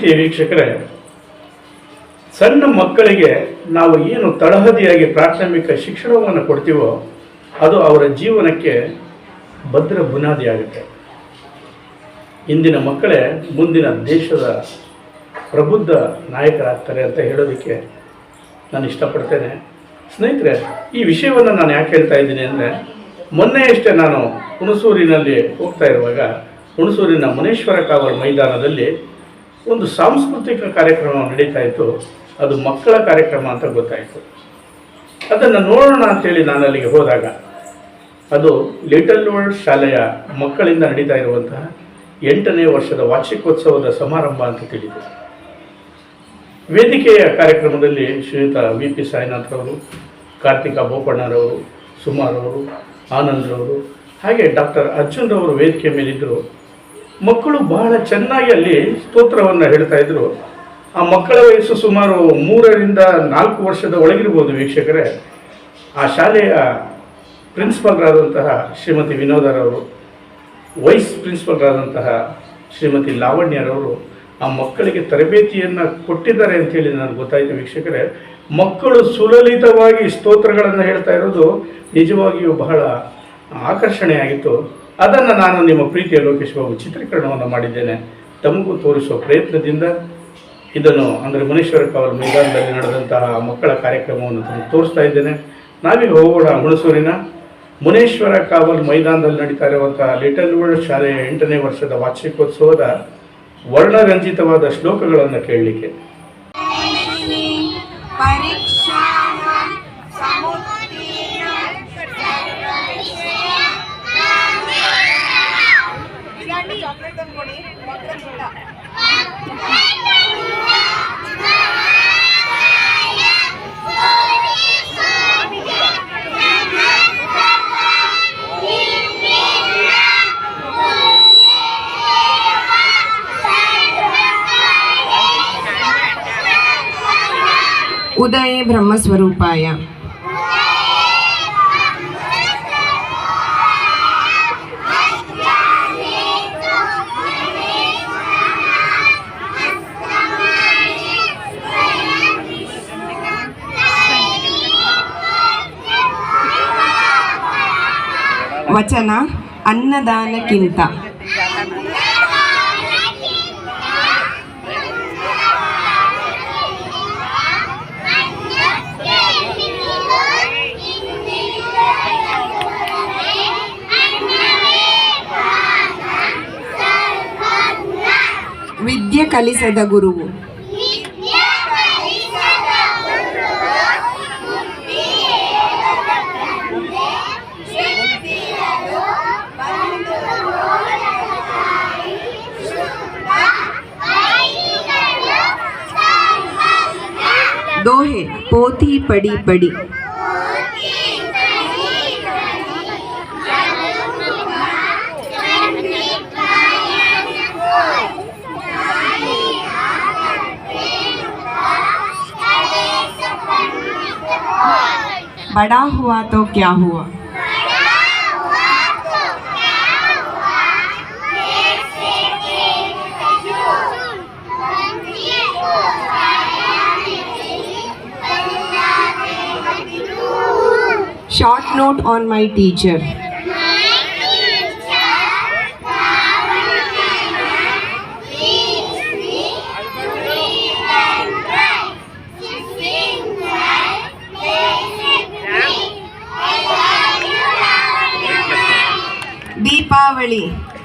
ಪ್ರೀತಿಯ ವೀಕ್ಷಕರೇ, ಸಣ್ಣ ಮಕ್ಕಳಿಗೆ ನಾವು ಏನು ತಳಹದಿಯಾಗಿ ಪ್ರಾಥಮಿಕ ಶಿಕ್ಷಣವನ್ನು ಕೊಡ್ತೀವೋ ಅದು ಅವರ ಜೀವನಕ್ಕೆ ಭದ್ರ ಬುನಾದಿಯಾಗುತ್ತೆ ಇಂದಿನ ಮಕ್ಕಳೇ ಮುಂದಿನ ದೇಶದ ಪ್ರಬುದ್ಧ ನಾಯಕರಾಗ್ತಾರೆ ಅಂತ ಹೇಳೋದಕ್ಕೆ ನಾನು ಇಷ್ಟಪಡ್ತೇನೆ. ಸ್ನೇಹಿತರೆ, ಈ ವಿಷಯವನ್ನು ನಾನು ಯಾಕೆ ಹೇಳ್ತಾ ಇದ್ದೀನಿ ಅಂದರೆ ಮೊನ್ನೆಯಷ್ಟೇ ನಾನು ಹುಣಸೂರಿನಲ್ಲಿ ಹೋಗ್ತಾ ಇರುವಾಗ ಹುಣಸೂರಿನ ಮುನೇಶ್ವರ ಕಾವಲ್ ಮೈದಾನದಲ್ಲಿ ಒಂದು ಸಾಂಸ್ಕೃತಿಕ ಕಾರ್ಯಕ್ರಮ ನಡೀತಾ ಇತ್ತು. ಅದು ಮಕ್ಕಳ ಕಾರ್ಯಕ್ರಮ ಅಂತ ಗೊತ್ತಾಯಿತು. ಅದನ್ನು ನೋಡೋಣ ಅಂತೇಳಿ ನಾನು ಅಲ್ಲಿಗೆ ಹೋದಾಗ, ಅದು ಲಿಟಲ್ ವರ್ಲ್ಡ್ ಶಾಲೆಯ ಮಕ್ಕಳಿಂದ ನಡೀತಾ ಇರುವಂತಹ ಎಂಟನೇ ವರ್ಷದ ವಾರ್ಷಿಕೋತ್ಸವದ ಸಮಾರಂಭ ಅಂತ ತಿಳಿದು. ವೇದಿಕೆಯ ಕಾರ್ಯಕ್ರಮದಲ್ಲಿ ಶ್ರೀಯುತ ವಿ ಪಿ ಸಾಯಿನಾಥ್ರವರು ಕಾರ್ತಿಕ ಬೋಪಣ್ಣರವರು ಸುಮಾರವರು ಆನಂದ್ರವರು ಹಾಗೆ ಡಾಕ್ಟರ್ ಅರ್ಜುನ್ರವರು ವೇದಿಕೆ ಮೇಲಿದ್ದರು ಮಕ್ಕಳು ಬಹಳ ಚೆನ್ನಾಗಿ ಅಲ್ಲಿ ಸ್ತೋತ್ರವನ್ನು ಹೇಳ್ತಾ ಇದ್ರು. ಆ ಮಕ್ಕಳ ವಯಸ್ಸು ಸುಮಾರು ಮೂರರಿಂದ ನಾಲ್ಕು ವರ್ಷದ ಒಳಗಿರ್ಬೋದು ವೀಕ್ಷಕರೇ. ಆ ಶಾಲೆಯ ಪ್ರಿನ್ಸಿಪಲ್ರಾದಂತಹ ಶ್ರೀಮತಿ ವಿನೋದರವರು ವೈಸ್ ಪ್ರಿನ್ಸಿಪಲ್ರಾದಂತಹ ಶ್ರೀಮತಿ ಲಾವಣ್ಯರವರು ಆ ಮಕ್ಕಳಿಗೆ ತರಬೇತಿಯನ್ನು ಕೊಟ್ಟಿದ್ದಾರೆ ಅಂತೇಳಿ ನನಗೆ ಗೊತ್ತಾಯಿತು ವೀಕ್ಷಕರೇ. ಮಕ್ಕಳು ಸುಲಲಿತವಾಗಿ ಸ್ತೋತ್ರಗಳನ್ನು ಹೇಳ್ತಾ ಇರೋದು ನಿಜವಾಗಿಯೂ ಬಹಳ ಆಕರ್ಷಣೆಯಾಗಿತ್ತು. ಅದನ್ನು ನಾನು ನಿಮ್ಮ ಪ್ರೀತಿಯ ಲೋಕೇಶ್ ಬಾಬು ಚಿತ್ರೀಕರಣವನ್ನು ಮಾಡಿದ್ದೇನೆ. ತಮಗೂ ತೋರಿಸುವ ಪ್ರಯತ್ನದಿಂದ ಇದನ್ನು ಅಂದರೆ ಮುನೇಶ್ವರ ಕಾವಲ್ ಮೈದಾನದಲ್ಲಿ ನಡೆದಂತಹ ಮಕ್ಕಳ ಕಾರ್ಯಕ್ರಮವನ್ನು ತಮಗೆ ತೋರಿಸ್ತಾ ಇದ್ದೇನೆ. ನಾವೀಗ ಹೋಗೋಣ ಹುಣಸೂರಿನ. ಮುನೇಶ್ವರ ಕಾವಲ್ ಮೈದಾನದಲ್ಲಿ ನಡೀತಾ ಇರುವಂತಹ ಲಿಟಲ್ ವರ್ಲ್ಡ್ ಶಾಲೆಯ ಎಂಟನೇ ವರ್ಷದ ವಾರ್ಷಿಕೋತ್ಸವದ ವರ್ಣರಂಜಿತವಾದ ಶ್ಲೋಕಗಳನ್ನು ಕೇಳಲಿಕ್ಕೆ. ಉದಯ ಬ್ರಹ್ಮಸ್ವರೂಪಾಯ ವಚನ ಅನ್ನದಾನಕ್ಕಿಂತ. ವಿದ್ಯೆ ಕಲಿಸದ ಗುರುವು दोहे पोथी पड़ी पड़ी बड़ा हुआ तो क्या हुआ Short note on my teacher.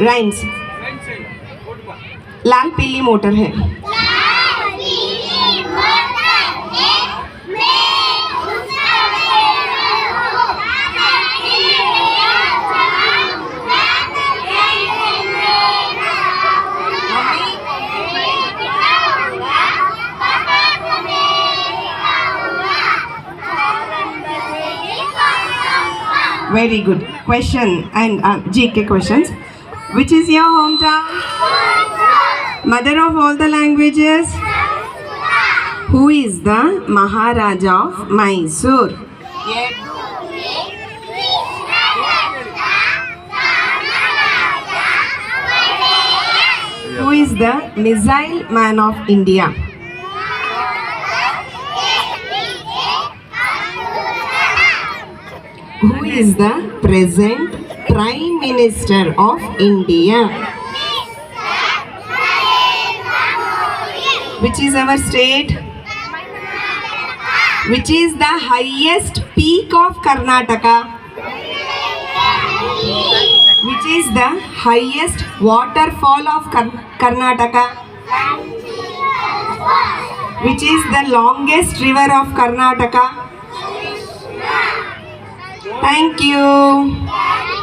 Rhymes लाल पीली मोटर है। Very good question and G K question Which is your hometown? Mother of all the languages? Who is the Maharaja of Mysore? Who is the Missile Man of India? Who is the present Prime Minister of India? Which is our state? Which is the highest peak of Karnataka? Which is the highest waterfall of Kar- Karnataka? Which is the longest river of Karnataka? Thank you.